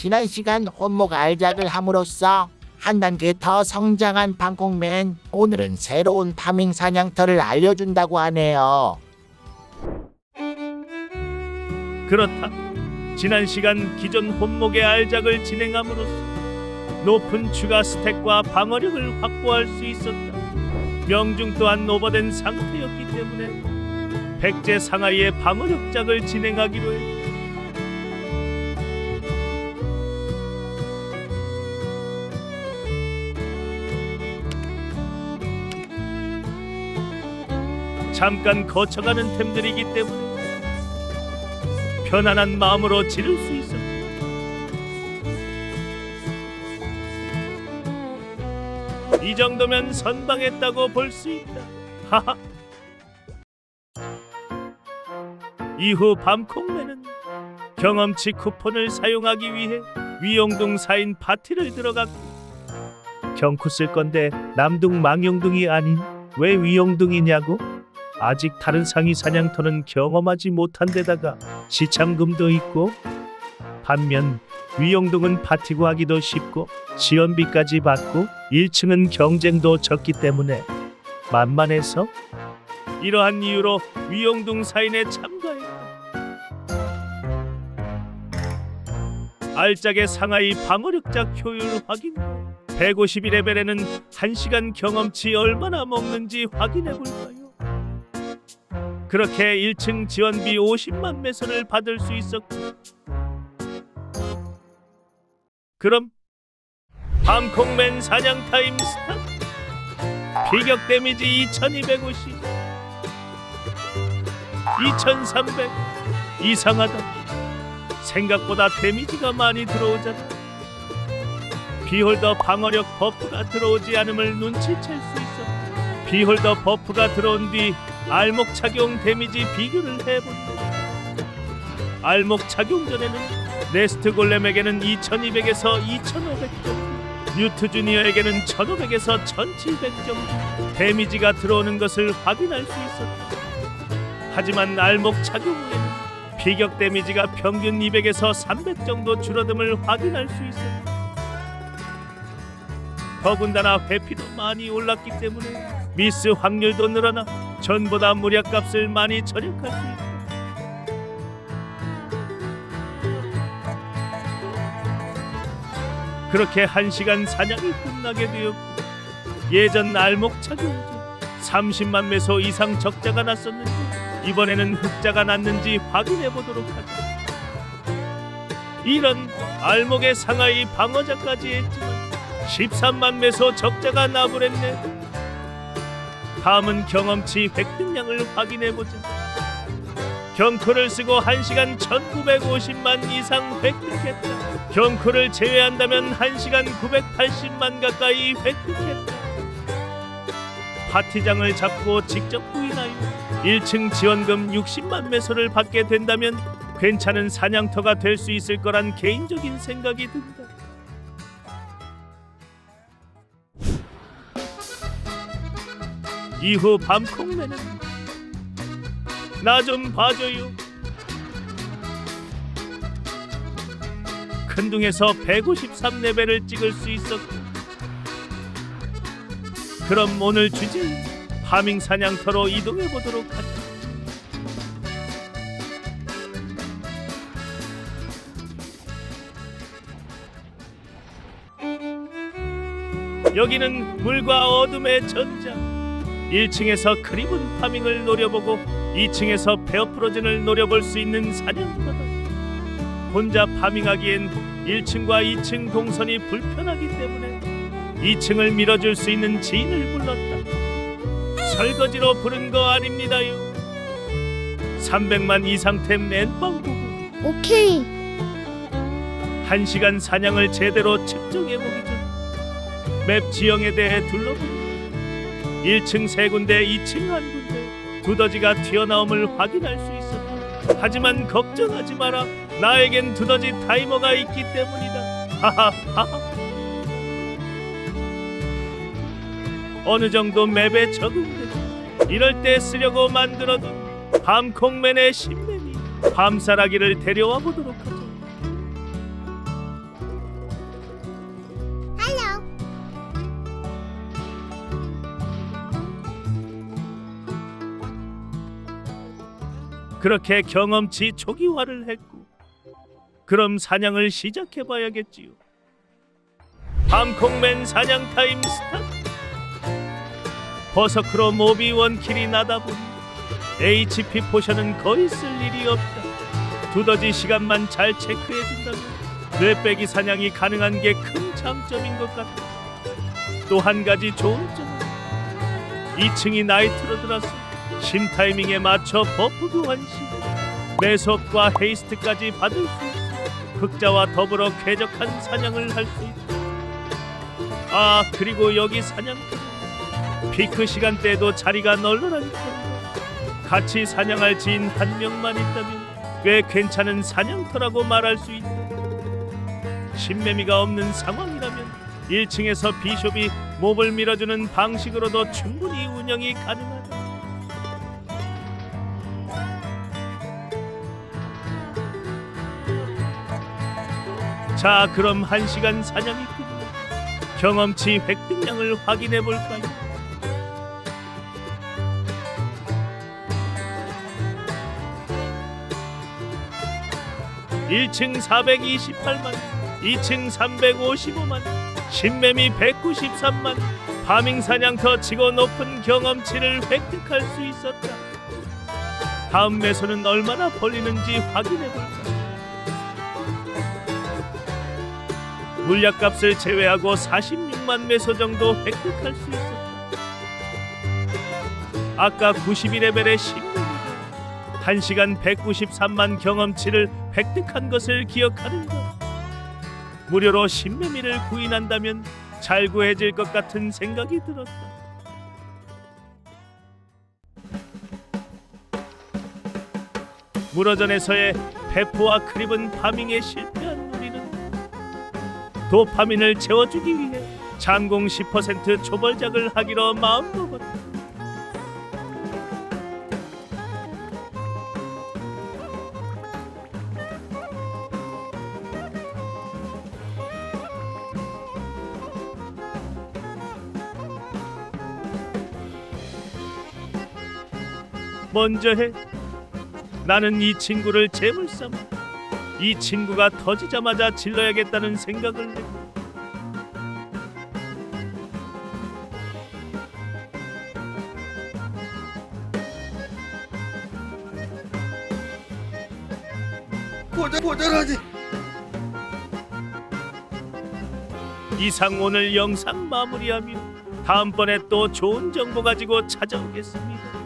지난 시간 혼목 알작을 함으로써 한 단계 더 성장한 방콕맨 오늘은 새로운 파밍 사냥터를 알려준다고 하네요. 그렇다. 지난 시간 기존 혼목의 알작을 진행함으로써 높은 추가 스택과 방어력을 확보할 수 있었다. 명중 또한 오버된 상태였기 때문에 백제 상하이의 방어력 작을 진행하기로 했다. 잠깐 거쳐가는 템들이기 때문에 편안한 마음으로 지를 수 있어. 이 정도면 선방했다고 볼 수 있다. 하하. 이후 밤콩맨은 경험치 쿠폰을 사용하기 위해 위용둥 사인 파티를 들어갔고 경쿠 쓸 건데 남둥 망용둥이 아닌 왜 위용둥이냐고? 아직 다른 상위 사냥터는 경험하지 못한 데다가 시창금도 있고 반면 위용동은 파티 구하기도 쉽고 지원비까지 받고 1층은 경쟁도 적기 때문에 만만해서 이러한 이유로 위용동 사인에 참가했다. 알짝의 상하이 방어력작 효율 확인 152레벨에는 1시간 경험치 얼마나 먹는지 확인해 볼까요? 그렇게 1층 지원비 50만 매선을 받을 수 있었고. 그럼 밤콩맨 사냥 타임 스타트 피격 데미지 2250 2300 이상하다. 생각보다 데미지가 많이 들어오잖아. 비홀더 방어력 버프가 들어오지 않음을 눈치챌 수 있어 비홀더 버프가 들어온 뒤 알목 착용 데미지 비교를 해본다. 알목 착용 전에는 네스트 골렘에게는 2200에서 2500점, 뉴트 주니어에게는 1500에서 1700점 데미지가 들어오는 것을 확인할 수 있었다. 하지만 알목 착용 후에는 피격 데미지가 평균 200에서 300 정도 줄어듦을 확인할 수 있었다. 더군다나 회피도 많이 올랐기 때문에 미스 확률도 늘어나 전보다 무력값을 많이 절약할 수 있다. 그렇게 한 시간 사냥이 끝나게 되었고 예전 알목 착용 중 30만 매소 이상 적자가 났었는지 이번에는 흑자가 났는지 확인해 보도록 하자. 이런 알목의 상하이 방어자까지 했지만 13만 매소 적자가 나버렸네. 다음은 경험치 획득량을 확인해 보자. 경코를 쓰고 1시간 1950만 이상 획득했다. 경코를 제외한다면 1시간 980만 가까이 획득했다. 파티장을 잡고 직접 구인하여 1층 지원금 60만 매소를 받게 된다면 괜찮은 사냥터가 될 수 있을 거란 개인적인 생각이 든다. 이후 밤콩맨은 나좀 봐줘요. 큰둥에서 153레벨을 찍을 수 있었고 그럼 오늘 주제 파밍 사냥터로 이동해 보도록 하자. 여기는 물과 어둠의 전장. 1층에서 크리븐 파밍을 노려보고 2층에서 베어프로즌을 노려볼 수 있는 사냥터다. 혼자 파밍하기엔 1층과 2층 동선이 불편하기 때문에 2층을 밀어줄 수 있는 지인을 불렀다. 설거지로 부른 거 아닙니다요. 300만 이상템 앤빵 보고 오케이. 1시간 사냥을 제대로 측정해보기 전맵 지형에 대해 둘러보고 1층 세 군데, 2층 한 군데 두더지가 튀어나옴을 확인할 수 있었다. 하지만 걱정하지 마라. 나에겐 두더지 타이머가 있기 때문이다. 하하하하. 어느 정도 맵에 적응되고 이럴 때 쓰려고 만들어둔 밤콩맨의 신맨이 밤사라기를 데려와 보도록 하죠. 그렇게 경험치 초기화를 했고 그럼 사냥을 시작해 봐야겠지요. 밤콩맨 사냥 타임 스타트. 버서크로 모비 원킬이 나다 보니 HP 포션은 거의 쓸 일이 없다. 두더지 시간만 잘 체크해 준다면 뇌빼기 사냥이 가능한 게 큰 장점인 것 같다. 또 한 가지 좋은 점은 2층이 나이트로 들어서 심 타이밍에 맞춰 버프 교환 시 매섭과 헤이스트까지 받을 수 있어 흑자와 더불어 쾌적한 사냥을 할 수 있다. 아 그리고 여기 사냥터 피크 시간대에도 자리가 편이다. 같이 사냥할 지인 한 명만 있다면 꽤 괜찮은 사냥터라고 말할 수 있다. 신매미가 없는 상황이라면 1층에서 비숍이 몹을 밀어주는 방식으로도 충분히 운영이 가능하다. 자, 그럼 한 시간 사냥이 끝나 경험치 획득량을 확인해 볼까요? 일층 428만, 2층 355만, 신매미 193만, 파밍 사냥터 치고 높은 경험치를 획득할 수 있었다. 다음 매소는 얼마나 벌리는지 확인해 볼까. 물약값을 제외하고 46만 매소 정도 획득할 수 있었다. 아까 92레벨의 신매미가 1시간 193만 경험치를 획득한 것을 기억하는가? 무료로 신매미를 구인한다면 잘 구해질 것 같은 생각이 들었다. 무러전에서의 페포와 크립은 실패한 우리는 도파민을 채워주기 위해 장공 10% 초벌작을 하기로 마음먹었다. 먼저 해. 나는 이 친구를 재물 삼아. 이 친구가 터지자마자 질러야겠다는 생각을 해. 고자 고자라니 이상 오늘 영상 마무리하며 다음번에 또 좋은 정보 가지고 찾아오겠습니다.